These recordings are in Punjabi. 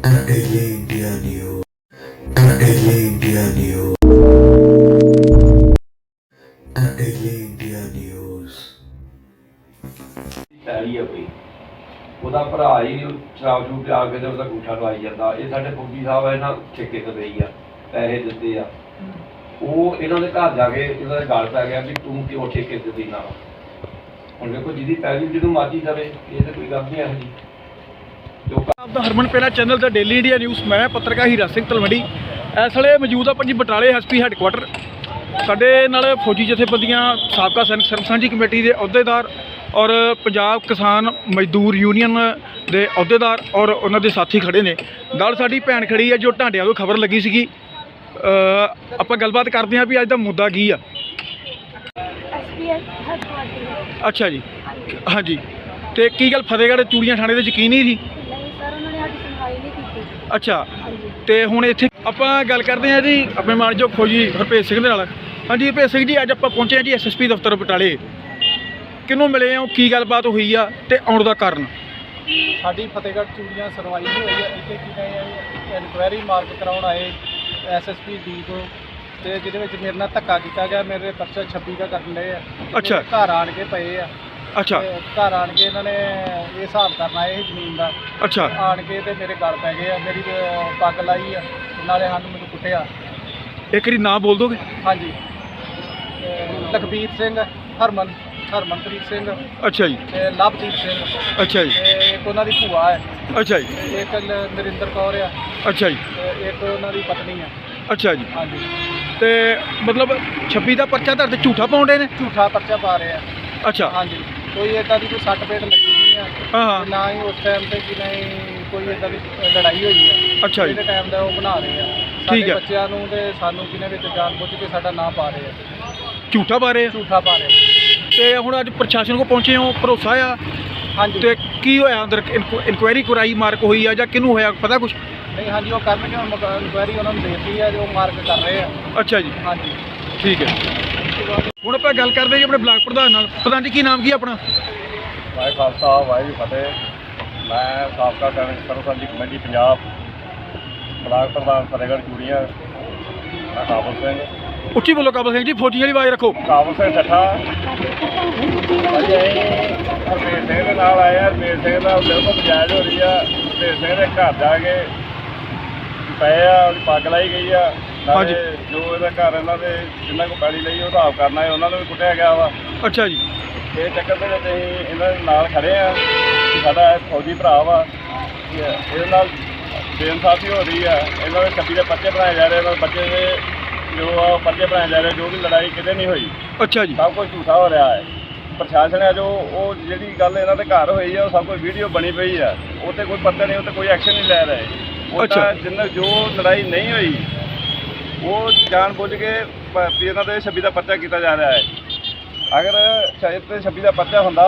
Daily India News. Daily India News. Daily India News. ਪੈਲੀ ਆ ਕੋਈ ਉਹਦਾ ਭਰਾ ਹੀ ਸ਼ਰਾਬ ਸ਼ੂਬ ਪਿਆ ਕੇ ਤੇ ਉਹਦਾ ਗੂਠਾ ਲਵਾਈ ਜਾਂਦਾ ਇਹ ਸਾਡੇ ਫੌਜੀ ਸਾਹਿਬ ਆ, ਇਹਨਾਂ ਠੇਕੇ ਤੇ ਲਈ ਆ, ਪੈਸੇ ਦਿੱਤੇ ਆ ਉਹ ਇਹਨਾਂ ਦੇ ਘਰ ਜਾ ਕੇ ਇਹਨਾਂ ਦੇ ਗਾਲ ਪੈ ਗਿਆ ਵੀ ਤੂੰ ਕਿਉਂ ਠੇਕੇ ਤੇ ਦੇਣਾ ਹੁਣ ਦੇਖੋ ਜਿਹਦੀ ਪੈਲੀ ਜਿਹਨੂੰ ਮਾਜੀ ਜਾਵੇ ਇਹ ਤਾਂ ਕੋਈ ਗੱਲ ਨਹੀਂ ਇਹੋ ਜੀ ਆਪ ਦਾ ਹਰਮਨ ਪਹਿਲਾ ਚੈਨਲ ਦਾ ਡੇਲੀ ਇੰਡੀਆ ਨਿਊਜ਼ ਮੈਂ ਪੱਤਰਕਾਰ ਹੀਰਾ ਸਿੰਘ ਤਲਵੰਡੀ। ਇਸ ਵੇਲੇ ਮੌਜੂਦ ਆਪਾਂ ਜੀ ਬਟਾਲੇ ਐਸਪੀ ਹੈੱਡਕੁਆਟਰ। ਸਾਡੇ ਨਾਲ ਫੌਜੀ ਜਥੇਬੰਦੀਆਂ ਸਾਬਕਾ ਸੈਨਿਕ ਸਰਬਸਾਂਝੀ ਕਮੇਟੀ ਦੇ ਅਹੁਦੇਦਾਰ ਔਰ ਪੰਜਾਬ ਕਿਸਾਨ ਮਜ਼ਦੂਰ ਯੂਨੀਅਨ ਦੇ ਅਹੁਦੇਦਾਰ ਔਰ ਉਹਨਾਂ ਦੇ ਸਾਥੀ ਖੜੇ ਨੇ। ਨਾਲ ਸਾਡੀ ਭੈਣ ਖੜੀ ਹੈ ਜੋ ਢਾਂਡਿਆਂ ਤੋਂ ਖਬਰ ਲੱਗੀ ਸੀਗੀ। ਆਪਾਂ ਗੱਲਬਾਤ ਕਰਦੇ ਹਾਂ ਵੀ ਅੱਜ ਦਾ ਮੁੱਦਾ ਕੀ ਆ। ਅੱਛਾ ਜੀ। ਹਾਂਜੀ। ਤੇ ਕੀ ਗੱਲ ਫਤਿਹਗੜ੍ਹ ਚੂੜੀਆਂ ਥਾਣੇ ਦੇ ਯਕੀਨ ਨਹੀਂ? ਸੀ ਨਹੀਂ ਸਰ ਉਹਨਾਂ ਨੇ ਸਾਡੀ ਸੁਣਵਾਈ ਨਹੀਂ ਕੀਤੀ ਅੱਛਾ ਤੇ ਹੁਣ ਇੱਥੇ ਆਪਾਂ ਗੱਲ ਕਰਦੇ ਹਾਂ ਜੀ ਆਪਣੇ ਮਾਨਯੋਗ ਫੌਜੀ ਹਰਪੇਸ਼ ਸਿੰਘ ਦੇ ਨਾਲ। ਹਾਂਜੀ ਹਰਪੇਸ਼ ਸਿੰਘ ਜੀ ਅੱਜ ਆਪਾਂ ਪਹੁੰਚੇ ਹਾਂ ਜੀ ਐਸਐਸਪੀ ਦਫ਼ਤਰ ਬਟਾਲੇ। ਕਿਹਨੂੰ ਮਿਲੇ ਆ ਕੀ ਗੱਲਬਾਤ ਹੋਈ ਆ ਤੇ ਆਉਣ ਦਾ ਕਾਰਨ? ਸਾਡੀ ਫਤਿਹਗੜ੍ਹ ਚੂੜੀਆਂ ਸੁਣਵਾਈ ਨਹੀਂ ਹੋਈ ਹੈ ਇੱਥੇ ਕਿਤੇ ਇਨਕੁਆਇਰੀ ਮਾਰਕ ਕਰਾਉਣ ਆਏ ਐਸਐਸਪੀ ਡੀਪ ਤੇ ਜਿਹਦੇ ਵਿੱਚ ਮੇਰੇ ਨਾਲ ਧੱਕਾ ਕੀਤਾ ਗਿਆ ਮੇਰੇ ਪਰਚਾ 26 ਦਾ ਕਰਨ ਲਏ ਆ। ਅੱਛਾ। ਘਰ ਆਣ ਕੇ ਪਏ ਆ। ਅੱਛਾ। ਤੇ ਘਰ ਆਣ ਕੇ ਇਹਨਾਂ ਨੇ ਇਹ ਹਿਸਾਬ ਕਰਨਾ ਇਹ ਜ਼ਮੀਨ ਦਾ। ਅੱਛਾ। ਆਣ ਕੇ ਤੇ ਮੇਰੇ ਗਲ ਪੈ ਗਏ ਆ ਮੇਰੀ ਅਹ, ਪੱਗ ਲਾਈ ਆ ਨਾਲੇ ਹਨ ਮੈਨੂੰ ਕੁੱਟਿਆ। ਇੱਕ ਵਾਰੀ ਨਾਂ ਬੋਲ ਦੋਗੇ? ਹਾਂਜੀ। ਤੇ ਲਖਬੀਰ ਸਿੰਘ ਹਰਮਨ ਹਰਮਨਪ੍ਰੀਤ ਸਿੰਘ। ਅੱਛਾ ਜੀ। ਤੇ ਲਵਦੀਪ ਸਿੰਘ। ਅੱਛਾ ਜੀ। ਤੇ ਇੱਕ ਉਹਨਾਂ ਦੀ ਭੂਆ ਹੈ। ਅੱਛਾ ਜੀ। ਤੇ ਇੱਕ ਨ- ਨਰਿੰਦਰ ਕੌਰ ਆ। ਅੱਛਾ ਜੀ। ਤੇ ਇੱਕ ਉਹਨਾਂ ਦੀ ਪਤਨੀ ਆ। ਅੱਛਾ ਜੀ। ਹਾਂਜੀ। ਤੇ ਮਤਲਬ 26 ਦਾ ਪਰਚਾ ਧਰ ਤੇ ਝੂਠਾ ਪਾਉਂਦੇ ਨੇ? ਝੂਠਾ ਪਰਚਾ ਪਾ ਰਹੇ ਆ। ਅੱਛਾ। ਹਾਂਜੀ। ਕੋਈ ਇਦਾਂ ਦੀ ਕੋਈ ਸੱਟ ਪੇਟ ਲੱਗੀ ਨਹੀਂ ਆ। ਹਾਂ ਹਾਂ। ਤੇ ਨਾ ਹੀ ਉਸ ਟਾਈਮ ਤੇ ਕਿ ਨਹੀਂ ਕੋਈ ਇਦਾਂ ਦੀ ਲੜਾਈ ਹੋਈ ਆ। ਅੱਛਾ ਜੀ। ਜਿਹੜੇ ਟਾਈਮ ਦਾ ਉਹ ਬਣਾ ਰਹੇ ਆ। ਠੀਕ ਹੈ। ਬੱਚਿਆਂ ਨੂੰ ਤੇ ਸਾਨੂੰ ਕਿਨੇ ਵਿੱਚ ਜਾਣ ਬੁੱਝ ਕੇ ਸਾਡਾ ਨਾਂ ਪਾ ਰਹੇ ਆ। ਝੂਠਾ ਪਾ ਰਹੇ ਆ? ਝੂਠਾ ਪਾ ਰਹੇ ਆ। ਤੇ ਹੁਣ ਅੱਜ ਪ੍ਰਸ਼ਾਸਨ ਕੋ ਪਹੁੰਚੇ ਹੋ ਭਰੋਸਾ ਆ? ਹਾਂਜੀ। ਤੇ ਕੀ ਹੋਇਆ ਅੰਦਰ? ਇਨਕੁਆਇਰੀ ਕਰਾਈ ਮਾਰਕ ਹੋਈ ਆ ਜਾਂ ਕਿਹਨੂੰ ਹੋਇਆ? ਪਤਾ ਕੁਛ? ਨਹੀਂ ਹਾਂਜੀ ਉਹ ਕਰਨਗੇ ਹੁਣ ਇਨਕੁਆਇਰੀ ਉਹਨਾਂ ਨੂੰ ਦੇਤੀ ਆ ਜੋ ਮਾਰਕ ਕਰ ਰਹੇ ਆ। ਅੱਛਾ ਜੀ। ਹਾਂਜੀ। ਠੀਕ ਹੈ। ਹੁਣ ਆਪਾਂ ਗੱਲ ਕਰਦੇ ਜੀ ਆਪਣੇ ਬਲਾਕ ਪ੍ਰਧਾਨ ਨਾਲ। ਪ੍ਰਧਾਨ ਜੀ ਕੀ ਨਾਮ ਕੀ ਆਪਣਾ? ਵਾਹਿ ਖਾਲਸਾ ਵਾਹਿਗੁਰੂ ਫਤਿਹ। ਮੈਂ ਸਾਬਕਾ ਸੈਨਿਕ ਸਰਵਸੰਜੀ ਕਮੇਟੀ ਪੰਜਾਬ ਬਲਾਕ ਪ੍ਰਧਾਨ ਚੂੜੀਆਂ ਮੈਂ ਕਾਬਲ ਸਿੰਘ। ਉੱਚੀ ਬੋਲੋ ਕਾਬਲ ਸਿੰਘ ਜੀ ਫੌਜੀ ਵਾਲੀ ਆਵਾਜ਼ ਰੱਖੋ। ਕਾਬਲ ਸਿੰਘ ਠੱਠਾ ਅੱਜ ਹਰਮੇਸ਼ ਸਿੰਘ ਦੇ ਨਾਲ ਹਾਂ ਹਰਮੇਸ਼ ਸਿੰਘ ਦਾ ਬਿਲਕੁਲ ਜਾਇਜ਼ ਹੋ ਰਹੀ ਆ। ਹਰਮੇਸ਼ ਸਿੰਘ ਦੇ ਘਰ ਜਾ ਕੇ ਪਏ ਆ ਉਹਦੀ ਪੱਗ ਲਾਈ ਗਈ ਆ। ਹਾਂਜੀ। ਜੋ ਇਹਦਾ ਘਰ ਇਹਨਾਂ ਦੇ ਜਿੰਨਾ ਕੋ ਪੈੜੀ ਲਈ ਉਹ ਕਰਨਾ ਹੈ ਉਹਨਾਂ ਨੂੰ ਵੀ ਕੁੱਟਿਆ ਗਿਆ ਵਾ। ਅੱਛਾ ਜੀ। ਇਹ ਚੱਕਰ ਦੇ ਵਿੱਚ ਅਸੀਂ ਇਹਨਾਂ ਦੇ ਨਾਲ ਖੜੇ ਆ ਸਾਡਾ ਇਹ ਫੌਜੀ ਭਰਾ ਵਾ। ਇਹਦੇ ਨਾਲ ਬੇਇਨਸਾਫੀ ਹੋ ਰਹੀ ਆ ਇਹਨਾਂ ਦੇ ਕੱਪੀ ਦੇ ਪਰਚੇ ਬਣਾਏ ਜਾ ਰਹੇ ਬੱਚੇ ਦੇ ਜੋ ਆ ਪਰਚੇ ਬਣਾਏ ਜਾ ਰਹੇ ਜੋ ਵੀ ਲੜਾਈ ਕਿਤੇ ਨਹੀਂ ਹੋਈ। ਅੱਛਾ ਜੀ। ਸਭ ਕੁਝ ਝੂਠਾ ਹੋ ਰਿਹਾ ਹੈ। ਪ੍ਰਸ਼ਾਸਨ ਹੈ ਜੋ ਉਹ ਜਿਹੜੀ ਗੱਲ ਇਹਨਾਂ ਦੇ ਘਰ ਹੋਈ ਆ ਉਹ ਸਭ ਕੁਝ ਵੀਡੀਓ ਬਣੀ ਪਈ ਆ ਉਹ ਤੇ ਕੋਈ ਪਰਚਾ ਨਹੀਂ ਉਹ ਤੇ ਕੋਈ ਐਕਸ਼ਨ ਨਹੀਂ ਲੈ ਰਹੇ। ਉਹ ਅੱਛਾ। ਤਾਂ ਜਿੰਨਾ ਜੋ ਲੜਾਈ ਨਹੀਂ ਹੋਈ ਉਹ ਜਾਣ ਬੁੱਝ ਕੇ ਪ- ਵੀ ਇਹਨਾਂ ਦੇ 26 ਦਾ ਪਰਚਾ ਕੀਤਾ ਜਾ ਰਿਹਾ ਹੈ। ਅਗਰ ਸ਼ਾਇਦ ਤੇ 26 ਦਾ ਪਰਚਾ ਹੁੰਦਾ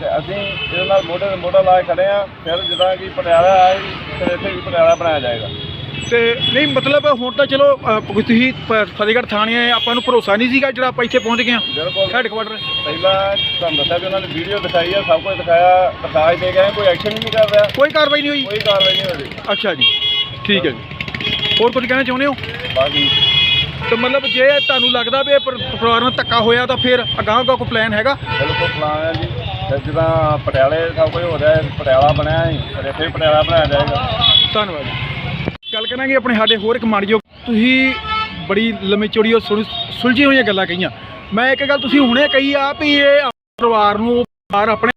ਤੇ ਅਸੀਂ ਇਹਦੇ ਨਾਲ ਮੋਢੇ ਤੇ ਮੋਢਾ ਲਾ ਕੇ ਖੜੇ ਆ ਫਿਰ ਜਿੱਦਾਂ ਕਿ ਪਟਿਆਲਾ ਆਏ ਫਿਰ ਇੱਥੇ ਵੀ ਪਟਿਆਲਾ ਬਣਾਇਆ ਜਾਏਗਾ। ਤੇ ਨਹੀਂ ਮਤਲਬ ਹੁਣ ਤਾਂ ਚਲੋ ਅ, ਤੁਸੀਂ ਪ- ਫਤਿਹਗੜ੍ਹ ਥਾਣੇ ਆਏ ਆਪਾਂ ਨੂੰ ਭਰੋਸਾ ਨਹੀਂ ਸੀਗਾ ਜਿਹੜਾ ਆਪਾਂ ਇੱਥੇ ਪਹੁੰਚ ਗਏ ਹਾਂ ਬਿਲਕੁਲ। ਹੈੱਡਕੁਆਟਰ ਪਹਿਲਾਂ ਤੁਹਾਨੂੰ ਦੱਸਿਆ ਵੀ ਉਹਨਾਂ ਨੇ ਵੀਡੀਓ ਦਿਖਾਈ ਆ ਸਭ ਕੁਝ ਦਿਖਾਇਆ ਦਰਖਾਸਤ ਦੇ ਗਏ ਕੋਈ ਐਕਸ਼ਨ ਨਹੀਂ ਕਰ ਰਿਹਾ। ਕੋਈ ਕਾਰਵਾਈ ਨਹੀਂ ਹੋਈ? ਕੋਈ ਕਾਰਵਾਈ ਨਹੀਂ ਹੋ ਰਹੀ ਅੱਛਾ ਜੀ ਠੀਕ ਹੈ ਜੀ। ਹੋਰ ਕੁਝ ਕਹਿਣਾ ਚਾਹੁੰਦੇ ਹੋ? ਬਾਕੀ ਤੇ ਮਤਲਬ ਜੇ ਤੁਹਾਨੂੰ ਲੱਗਦਾ ਵੀ ਇਹ ਪਰ- ਪਰਿਵਾਰ ਧੱਕਾ ਹੋਇਆ ਤਾਂ ਫਿਰ ਅਗਾਂਹ ਦਾ ਕੋਈ ਪਲਾਨ ਹੈਗਾ? ਬਿਲਕੁਲ ਪਲਾਨ ਹੈ ਜੀ। ਜਿੱਦਾਂ ਪਟਿਆਲੇ ਸਭ ਕੁਝ ਹੋ ਰਿਹਾ ਹੈ ਪਟਿਆਲਾ ਬਣਿਆ ਹੈ ਫਿਰ ਇੱਥੇ ਵੀ ਪਟਿਆਲਾ ਬਣਾਇਆ ਜਾਏਗਾ। ਧੰਨਵਾਦ ਗੱਲ ਕਰਾਂਗੇ ਆਪਣੇ ਸਾਡੇ ਹੋਰ ਇੱਕ ਮਾਣਯੋਗ ਤੁਸੀਂ ਬੜੀ ਲੰਮੀ ਚੌੜੀ ਔਰ ਸੁਲ- ਸੁਲਝੀ ਹੋਈਆਂ ਗੱਲਾਂ ਕਹੀਆਂ। ਮੈਂ ਇੱਕ ਗੱਲ ਤੁਸੀਂ ਹੁਣੇ ਕਹੀ ਆ ਵੀ ਇਹ ਪਰਿਵਾਰ ਨੂੰ ਬਾਹਰ ਆਪਣੇ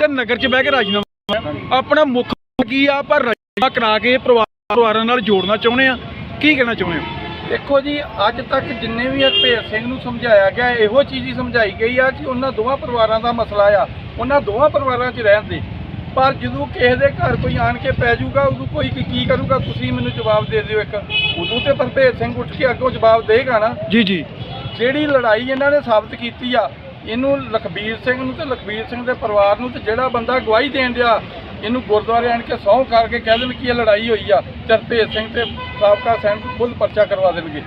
ਤੇ ਨਗਰ 'ਚ ਬਹਿ ਕੇ ਰਾਜਨਾਮਾ ਆਪਣਾ ਮੁੱਖ ਕੀ ਆ? ਪਰ ਰਾਜਨਾਮਾ ਕਰਾ ਕੇ ਪਰਿਵਾਰ ਪਰਿਵਾਰਾਂ ਨਾਲ ਜੋੜਨਾ ਚਾਹੁੰਦੇ ਆ? ਕੀ ਕਹਿਣਾ ਚਾਹੁੰਦੇ ਹੋ? ਦੇਖੋ ਜੀ ਅੱਜ ਤੱਕ ਜਿੰਨੇ ਵੀ ਹਰਪੇਰ ਸਿੰਘ ਨੂੰ ਸਮਝਾਇਆ ਗਿਆ ਇਹੋ ਚੀਜ਼ ਹੀ ਸਮਝਾਈ ਗਈ ਆ ਕਿ ਉਹਨਾਂ ਦੋਵਾਂ ਪਰਿਵਾਰਾਂ ਦਾ ਮਸਲਾ ਆ। ਉਹਨਾਂ ਦੋਵਾਂ ਪਰਿਵਾਰਾਂ 'ਚ ਰਹਿਣ ਦੇ। ਪਰ ਜਦੋਂ ਕਿਸੇ ਦੇ ਘਰ ਕੋਈ ਆਣ ਕੇ ਪੈ ਜਾਊਗਾ ਉਦੋਂ ਕੋਈ ਕੀ ਕੀ ਕਰੂਗਾ? ਤੁਸੀਂ ਮੈਨੂੰ ਜਵਾਬ ਦੇ ਦਿਓ ਇੱਕ। ਉਦੋਂ ਤੇ ਹਰਪੇਰ ਸਿੰਘ ਉੱਠ ਕੇ ਅੱਗੋਂ ਜਵਾਬ ਦੇਗਾ ਨਾ। ਜੀ ਜੀ। ਜਿਹੜੀ ਲੜਾਈ ਇਹਨਾਂ ਨੇ ਸਾਬਤ ਕੀਤੀ ਆ ਇਹਨੂੰ ਲਖਬੀਰ ਸਿੰਘ ਨੂੰ ਤੇ ਲਖਬੀਰ ਸਿੰਘ ਦੇ ਪਰਿਵਾਰ ਨੂੰ ਤੇ ਜਿਹੜਾ ਬੰਦਾ ਗਵਾਹੀ ਦੇਣ ਡਿਆ ਇਹਨੂੰ ਗੁਰਦੁਆਰੇ ਆਣ ਕੇ ਸਹੁੰ ਕਰਕੇ ਕਹਿ ਦੇਣ ਕਿ ਇਹ ਲੜਾਈ ਹੋਈ ਆ ਤੇ ਹਰਪੇਰ ਸਿੰਘ ਤੇ ਸਾਬਕਾ ਸੈਨਿਕ ਖੁਦ ਪਰਚਾ ਕਰਵਾ ਦੇਣਗੇ।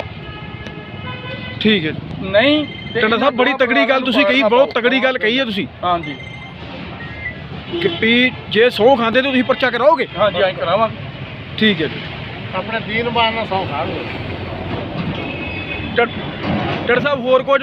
ਠੀਕ ਹੈ। ਨਹੀਂ ਟੰਡਾ ਸਾਹਿਬ ਬੜੀ ਤਗੜੀ ਗੱਲ ਤੁਸੀਂ ਕਹੀ ਬਹੁਤ ਤਗੜੀ ਗੱਲ ਕਹੀ ਹੈ ਤੁਸੀਂ। ਹਾਂਜੀ। ਕਿ ਜੇ ਸਹੁੰ ਖਾਂਦੇ ਤਾਂ ਤੁਸੀਂ ਪਰਚਾ ਕਰਾਓਗੇ? ਹਾਂਜੀ ਐਂ ਕਰਾਵਾਂਗੇ। ਠੀਕ ਹੈ ਜੀ। ਆਪਣੇ ਦੀਨਮਾਨ ਨਾਲ ਸੌ ਖਾਣਗੇ ਡਾਕਟਰ ਸਾਹਿਬ ਹੋਰ ਕੁਝ?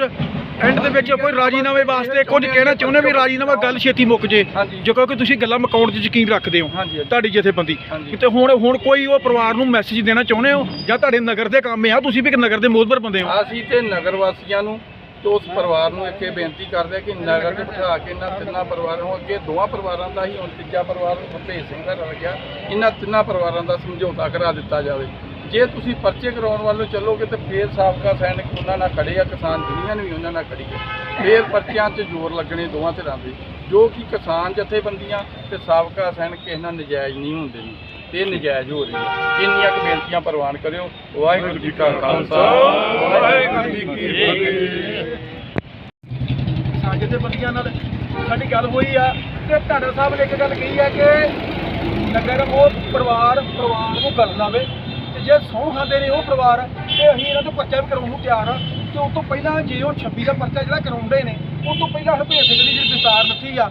ਐਂਡ ਦੇ ਵਿੱਚ ਕੋਈ ਰਾਜੀਨਾਮੇ ਵਾਸਤੇ ਕੁਝ ਕਹਿਣਾ ਚਾਹੁੰਦੇ ਵੀ ਰਾਜੀਨਾਮਾ ਗੱਲ ਛੇਤੀ ਮੁੱਕ ਜੇ। ਜੋ ਕਿਉਂਕਿ ਤੁਸੀਂ ਗੱਲਾਂ ਮਕਾਉਣ 'ਚ ਯਕੀਨ ਰੱਖਦੇ ਹੋ। ਤੁਹਾਡੀ ਜਥੇਬੰਦੀ। ਤੇ ਹੁਣ ਹੁਣ ਕੋਈ ਉਹ ਪਰਿਵਾਰ ਨੂੰ ਮੈਸੇਜ ਦੇਣਾ ਚਾਹੁੰਦੇ ਹੋ ਜਾਂ ਤੁਹਾਡੇ ਨਗਰ ਦੇ ਕੰਮ ਆ ਤੁਸੀਂ ਵੀ ਇੱਕ ਨਗਰ ਦੇ ਮੋਹਬਰ ਬੰਦੇ ਹੋ ਅਸੀਂ ਤੇ ਨਗਰ ਵਾਸੀਆਂ ਨੂੰ ਤੇ ਉਸ ਪਰਿਵਾਰ ਨੂੰ ਇੱਕ ਬੇਨਤੀ ਕਰਦੇ ਕਿ ਨਗਰ ਤੇ ਬਿਠਾ ਕੇ ਇਹਨਾਂ ਤਿੰਨਾਂ ਪਰਿਵਾਰਾਂ ਨੂੰ ਅੱਗੇ ਦੋਵਾਂ ਪਰਿਵਾਰਾਂ ਦਾ ਹੀ ਹੁਣ ਤੀਜਾ ਪਰਿਵਾਰ ਭਪੇਸ਼ ਸਿੰਘ ਦਾ ਰਲ ਗਿਆ ਇਹਨਾਂ ਤਿੰਨਾਂ ਪਰਿਵਾਰਾਂ ਦਾ ਸਮਝੌਤਾ ਕਰਾ ਦਿੱਤਾ ਜਾਵੇ ਜੇ ਤੁਸੀਂ ਪਰਚੇ ਕਰਾਉਣ ਵੱਲੋਂ ਚੱਲੋਗੇ ਤੇ ਫੇਰ ਸਾਬਕਾ ਸੈਨਿਕ ਉਹਨਾਂ ਨਾਲ ਖੜੇ ਆ, ਕਿਸਾਨ ਯੂਨੀਅਨ ਵੀ ਉਹਨਾਂ ਨਾਲ ਖੜੀ ਹੈ ਫੇਰ ਪਰਚਿਆਂ 'ਚ ਜ਼ੋਰ ਲੱਗਣੇ ਦੋਵਾਂ ਧਿਰਾਂ ਦੇ, ਜੋ ਕਿ ਕਿਸਾਨ ਜਥੇਬੰਦੀਆਂ ਤੇ ਸਾਬਕਾ ਸੈਨਿਕ ਕਿਸੇ ਨਾਲ ਨਜਾਇਜ਼ ਨਹੀਂ ਹੁੰਦੇ ਨੇ। ਤੇ ਇਹ ਨਜਾਇਜ਼ ਹੋ ਰਹੀ ਹੈ ਇੰਨੀਆਂ ਕੁ ਬੇਨਤੀਆਂ ਪ੍ਰਵਾਨ ਕਰਿਓ। ਵਾਹਿਗੁਰੂ ਜੀ ਕਾ ਖਾਲਸਾ। ਵਾਹਿਗੁਰੂ ਜੀ ਕੀ ਫਤਿਹ। ਸਾਡੇ ਦੇ ਨਾਲ ਸਾਡੀ ਗੱਲ ਹੋਈ ਆ ਤੇ ਢਾਡਾ ਸਾਹਿਬ ਨੇ ਇੱਕ ਗੱਲ ਕਹੀ ਆ ਕਿ ਨਗਰ ਉਹ ਪਰਿਵਾਰ ਪਰਿਵਾਰ ਨੂੰ ਗੱਲ ਲਾਵੇ। ਤੇ ਜੇ ਸਹੁੰ ਖਾਂਦੇ ਨੇ ਉਹ ਪਰਿਵਾਰ, ਤੇ ਅਸੀਂ ਇਹਨਾਂ ਤੋਂ ਪਰਚਾ ਵੀ ਕਰਾਉਣ ਨੂੰ ਤਿਆਰ ਆ। ਤੇ ਉਸ ਤੋਂ ਪਹਿਲਾਂ ਜੇ ਉਹ 26 ਦਾ ਪਰਚਾ ਜਿਹੜਾ ਕਰਾਉਂਦੇ ਨੇ ਉਸ ਤੋਂ ਪਹਿਲਾਂ ਹਰਭੇਜ ਸਿੰਘ ਦੀ ਜਿਹੜੀ ਦਸਤਾਰ ਨੱਥੀ ਆ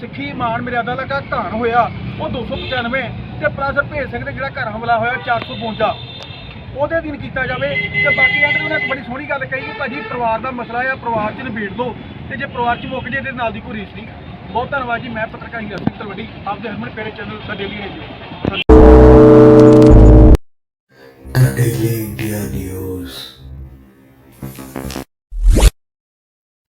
ਸਿੱਖੀ ਮਾਨ ਮਰਿਆਦਾ ਦਾ ਘਾਣ ਹੋਇਆ, ਉਹ 295 ਤੇ ਪ੍ਰੋਫੈਸਰ ਭੇਜ ਸਿੰਘ ਦੇ ਜਿਹੜਾ ਘਰ ਹਮਲਾ ਹੋਇਆ 452 ਉਹਦੇ ਦਿਨ ਕੀਤਾ ਜਾਵੇ, ਤੇ ਬਾਕੀ ਆਂਦੇ ਉਹਨਾਂ ਇੱਕ ਬੜੀ ਸੋਹਣੀ ਗੱਲ ਕਹੀ ਕਿ ਭਾਜੀ ਪਰਿਵਾਰ ਦਾ ਮਸਲਾ ਆ, ਪਰਿਵਾਰ 'ਚ ਨਿਬੇੜ ਦਿਓ ਤੇ ਜੇ ਪਰਿਵਾਰ 'ਚ ਮੁੱਕ ਜੇ ਤੇ ਨਾਲ ਦੀ ਕੋਈ ਰੀਸ ਨਹੀਂ। ਬਹੁਤ ਧੰਨਵਾਦ ਜੀ, ਮੈਂ ਪੱਤਰਕਾਰ ਹੀ ਸਿੰਘ ਤਲਵੱਡੀ ਆਪਦੇ ਹਰਮਨ ਪਿਆਰੇ channel the daily radio. The Daily India News.